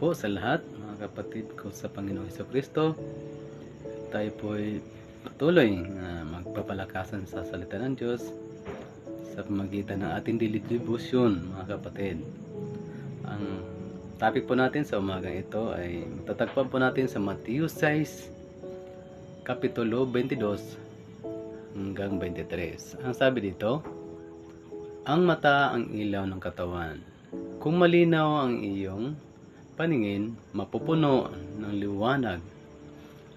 po sa lahat, mga kapatid ko sa Panginoong Heso Kristo. Tayo po ay patuloy na magpapalakasan sa salita ng Diyos sa pamagitan ng ating daily devotion, mga kapatid. Ang topic po natin sa umagang ito ay matatagpuan po natin sa Matthew 6, Kapitulo 22 hanggang 23. Ang sabi dito, Ang mata ang ilaw ng katawan. Kung malinaw ang iyong paningin, mapupuno ng liwanag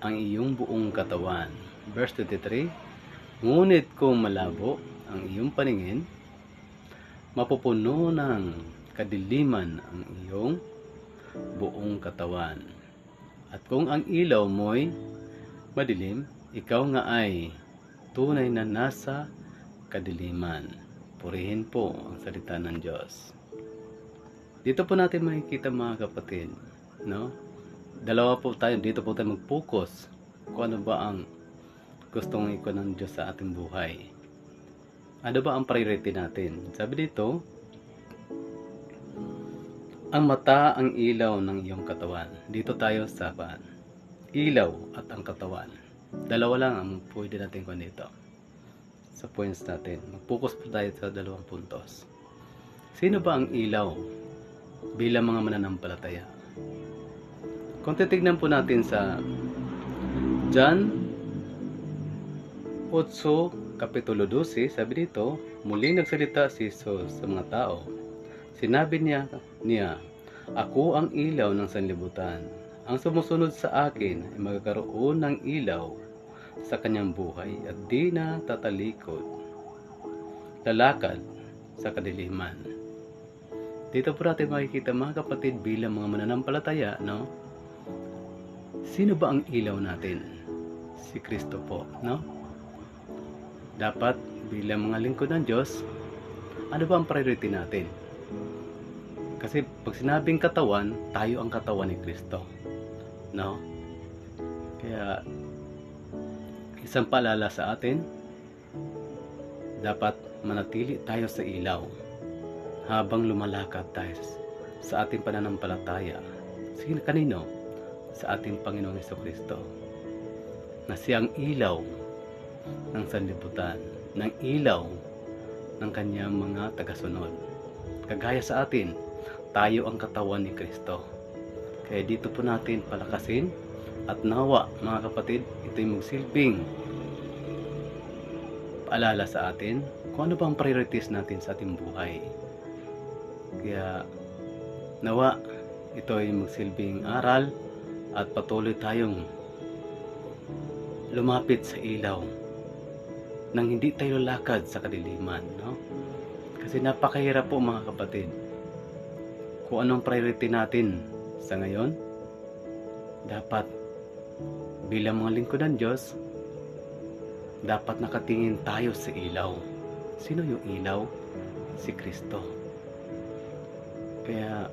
ang iyong buong katawan. Verse 23, Ngunit kung malabo ang iyong paningin, mapupuno ng kadiliman ang iyong buong katawan. At kung ang ilaw mo'y madilim, ikaw nga ay tunay na nasa kadiliman. Purihin po ang salita ng Diyos. Dito po natin makikita mga kapatid, no? Dalawa po tayo, dito po tayo mag-focus kung ano ba ang gustong iko ng Diyos sa ating buhay. Ano ba ang priority natin? Sabi dito, ang mata ang ilaw ng iyong katawan. Dito tayo sa paan. Ilaw at ang katawan. Dalawa lang ang pwede natin kung dito. Sa points natin. Mag-focus po tayo sa dalawang puntos. Sino ba ang ilaw bilang mga mananampalataya? Kung titignan po natin sa John 8, Kapitulo 12, sabi dito, muling nagsalita si Jesus sa mga tao. Sinabi niya, niya, Ako ang ilaw ng sanlibutan. Ang sumusunod sa akin ay magkakaroon ng ilaw sa kanyang buhay at di na tatalikod. Lalakad sa kadiliman. Dito po natin makikita mga kapatid bilang mga mananampalataya, no? Sino ba ang ilaw natin? Si Kristo po, no? Dapat bilang mga lingkod ng Diyos, ano ba ang priority natin? Kasi pag sinabing katawan, tayo ang katawan ni Kristo. No? Kaya isang paalala sa atin, dapat manatili tayo sa ilaw habang lumalakad tayo sa ating pananampalataya. Sino kanino? Sa ating Panginoong Heso Kristo. Na siyang ilaw ng sanlibutan, ng ilaw ng kanyang mga tagasunod. Kagaya sa atin, tayo ang katawan ni Kristo. Kaya dito po natin palakasin at nawa mga kapatid, ito'y magsilbing paalala sa atin kung ano bang priorities natin sa ating buhay. Kaya nawa ito ay magsilbing aral at patuloy tayong lumapit sa ilaw nang hindi tayo lakad sa kadiliman, no? Kasi napakahirap po mga kapatid. Kung anong priority natin sa ngayon, dapat bilang mga lingkod ng Diyos, dapat nakatingin tayo sa ilaw. Sino yung ilaw? Si Kristo. Kaya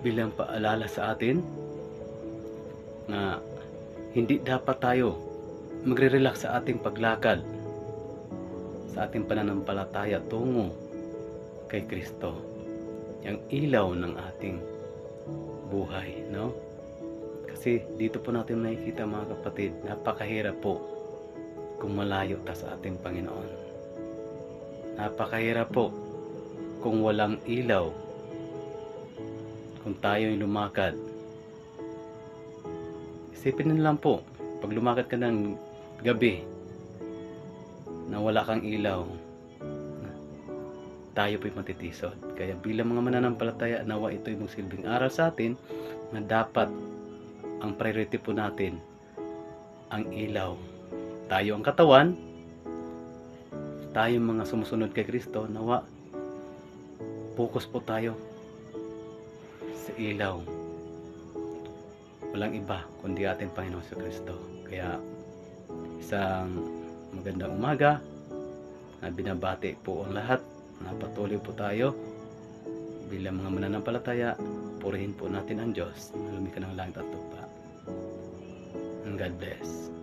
bilang paalala sa atin na hindi dapat tayo magre-relax sa ating paglakad sa ating pananampalataya tungo kay Kristo yung ilaw ng ating buhay no? Kasi dito po natin makikita mga kapatid napakahirap po kung malayo ta sa ating Panginoon. Napakahirap po kung walang ilaw kung tayo'y lumakad. Isipin nyo lang po pag lumakad ka ng gabi na wala kang ilaw tayo po'y matitisod. Kaya bilang mga mananampalataya nawa ito'y magsilbing aral sa atin na dapat ang priority po natin ang ilaw. Tayo ang katawan tayo mga sumusunod kay Kristo nawa focus po tayo sa ilaw walang iba kundi ating Panginoon sa Kristo. Kaya isang magandang umaga na binabati po ang lahat na patuloy po tayo bilang mga mananampalataya purihin po natin ang Diyos na lumika ng langit at lupa. And God bless.